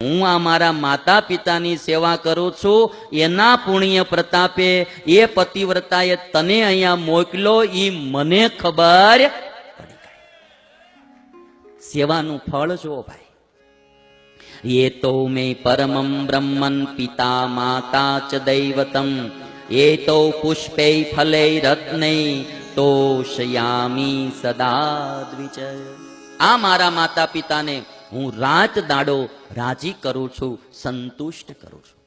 હું આ મારા માતા પિતાની સેવા કરું છું, એના પુણ્ય પ્રતાપે એ પતિવ્રતાએ તને અહીંયા મોકલો એ મને ખબર સેવાનું ફળ જો ભાઈ. એ તો મેં પરમમ બ્રહ્મન પિતા માતા ચ દૈવતમ, એ તો પુષ્પે ફલે રત્ને તોષયામી સદા દ્વિજય આ મારા માતા પિતાને હું રાત દાડો રાજી કરું છું, સંતુષ્ટ કરું છું.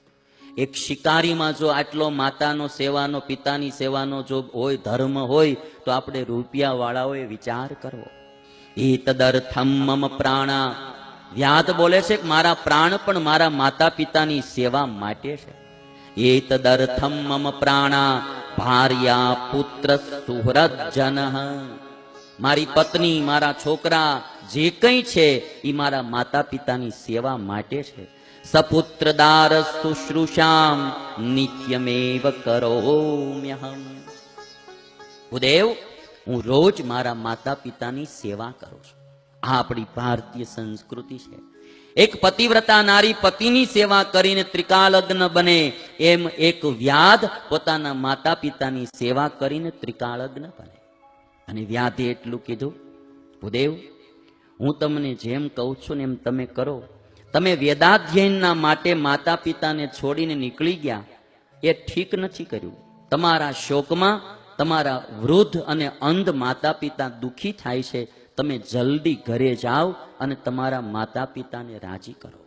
એક શિકારીમાં જો આટલો માતાનો સેવાનો, પિતાની સેવાનો જો હોય, ધર્મ હોય, તો આપણે રૂપિયા વાળાઓએ વિચાર કરવો. એ તદર્થમ મમ પ્રાણા. વ્યાદ બોલે છે કે મારા પ્રાણ પણ મારા માતા પિતાની સેવા માટે છે. એ તદર્થમ મમ પ્રાણા. ભાર્યા પુત્ર સુહૃદ જન મારી પત્ની, મારા છોકરા, જે કંઈ છે, એ મારા માતા પિતાની સેવા માટે છે. સપુત્ર દાર શુશ્રુષામ નિત્યમેવ કરોમ્યહમ. ભૂદેવ, હું રોજ મારા માતા પિતાની સેવા કરું છું. આ આપણી ભારતીય સંસ્કૃતિ છે. એક પતિવ્રતા નારી પતિની સેવા કરીને ત્રિકાલગ્ન બને, એમ એક વ્યાધ પોતાના માતા પિતાની સેવા કરીને ત્રિકાલગ્ન બને. અને વ્યાધે એટલું કીધું, ભૂદેવ, હું તમને જેમ કહું છું ને એમ તમે કરો. તમે વેદાધ્યયનના માટે માતા પિતાને છોડીને નીકળી ગયા. એ ઠીક નથી કર્યું. તમારા શોકમાં તમારા વૃદ્ધ અને અંધ માતા પિતા દુખી થાય છે. તમે જલ્દી ઘરે જાઓ અને તમારા માતા પિતાને રાજી કરો.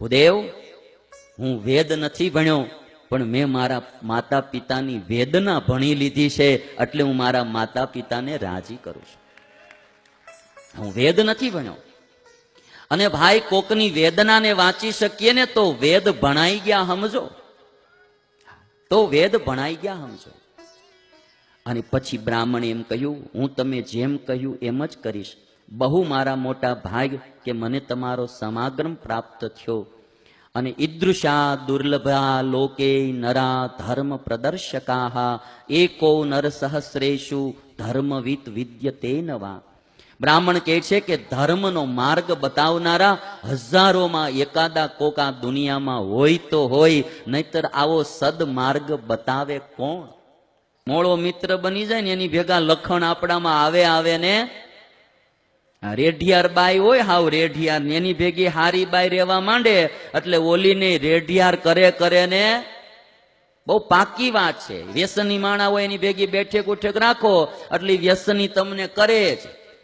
ભૂદેવ, હું વેદ નથી ભણ્યો. પણ મેં મારા માતા પિતાની વેદના ભણી લીધી છે એટલે હું મારા માતા પિતાને રાજી કરું છું. હું વેદ નથી ભણ્યો. અને ભાઈ, કોકની વેદનાને વાંચી શકીએ ને તો વેદ ભણાઈ ગયા સમજો. તો વેદ ભણાઈ ગયા સમજો. અને પછી બ્રાહ્મણે એમ કહ્યું, હું તમે જેમ કહ્યું એમ જ કરીશ. બહુ મારા મોટા ભાગ કે મને તમારો સમાગમ પ્રાપ્ત થયો. અને ઈદૃશા દુર્લભા લોકે નરા ધર્મ પ્રદર્શકા, એકો નર સહસ્રેશુ ધર્મવિત વિદ્યતે નવા બ્રાહ્મણ કહે છે કે ધર્મનો માર્ગ બતાવનારા હજારોમાં એકાદા કોકા દુનિયામાં હોય તો હોય, નહીતર આવો સદમાર્ગ બતાવે કોણ? મોળો મિત્ર બની જાય ને એની ભેગા લખણ આપણામાં આવે આવે ને રેઢિયાર બાઈ હોય, હાવ રેઢિયાર એની ભેગી હારી બાઈ રહેવા માંડે, એટલે ઓલીને રેઢિયાર કરે કરે ને બહુ પાકી વાત છે. વ્યસની માણા હોય એની ભેગી બેઠેક ઉઠેક રાખો, એટલે વ્યસની તમને કરે જ.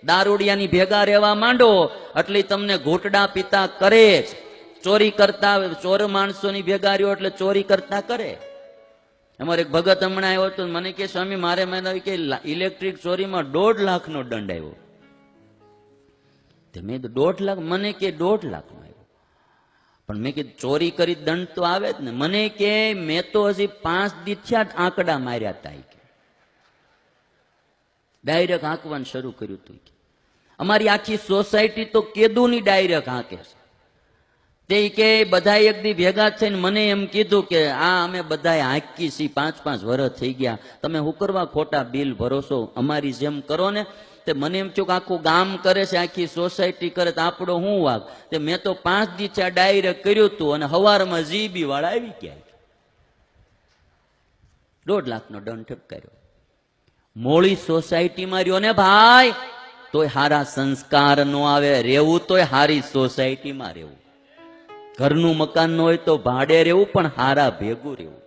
દારૂડિયાની ભેગા રહેવા માંડો, એટલે તમને ઘૂંટડા પીતા કરે જ. ચોરી કરતા, ચોર માણસોની ભેગા રહ્યો એટલે ચોરી કરતા કરે. અમારે એક ભગત હમણાં આવ્યો હતો મને કે, સ્વામી, મારે મને કે ઇલેક્ટ્રિક ચોરીમાં દોઢ લાખનો દંડ આવ્યો. તે મેં કીધું, દોઢ લાખ? મને કે દોઢ લાખ આવ્યો પણ મેં કીધું, ચોરી કરી દંડ તો આવે જ ને. મને કે, મેં તો હજી પાંચ દી જ આંકડા માર્યા હતા કે. ડાયરેક્ટ આંકવાનું શરૂ કર્યું હતું કે. અમારી આખી સોસાયટી તો કેદુની ડાયરેક્ટ આંકે છે. તે કે બધા એક દી ભેગા થઈને મને એમ કીધું કે, આ અમે બધા હાંકી છીએ પાંચ પાંચ વર્ષ થઈ ગયા. તમે હું કરવા ખોટા બિલ ભરોસો અમારી જેમ કરો ને. તે મને એમ થયું કે આખું ગામ કરે છે, આખી સોસાયટી કરે, તો આપણો શું વાગ તે મેં તો પાંચ દી ડાયરેક્ટ કર્યું હતું અને હવારમાં જીબી વાળા આવી ગયા. દોઢ લાખનો દંડ ઠપકાર્યો મોળી સોસાયટીમાં રહ્યો ને ભાઈ, તોય હારા સંસ્કાર નો આવે, રહેવું તોય હારી સોસાયટીમાં રહેવું. ઘરનું મકાન ન હોય તો ભાડે રહેવું, પણ હારા ભેગું રહેવું.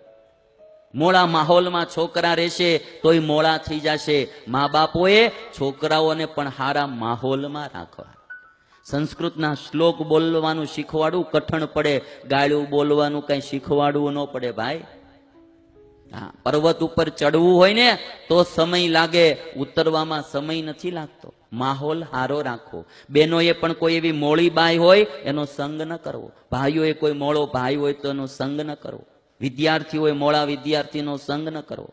મોળા માહોલમાં છોકરા રહેશે, તોય મોળા થઈ જશે. મા બાપોએ છોકરાઓને પણ હારા માહોલમાં રાખવા. સંસ્કૃતના શ્લોક બોલવાનું શીખવાડવું કઠણ પડે. ગાળું બોલવાનું કઈ શીખવાડવું ન પડે ભાઈ. હા, પર્વત ઉપર ચડવું હોય ને, તો સમય લાગે. ઉતરવામાં સમય નથી લાગતો. માહોલ હારો રાખવો. બહેનોએ પણ કોઈ એવી મોળી બાઈ હોય, એનો સંગ ન કરવો. ભાઈઓએ કોઈ મોળો ભાઈ હોય, તો એનો સંગ ન કરવો. વિદ્યાર્થી મોડા વિદ્યાર્થીનો સંગ ન કરવો.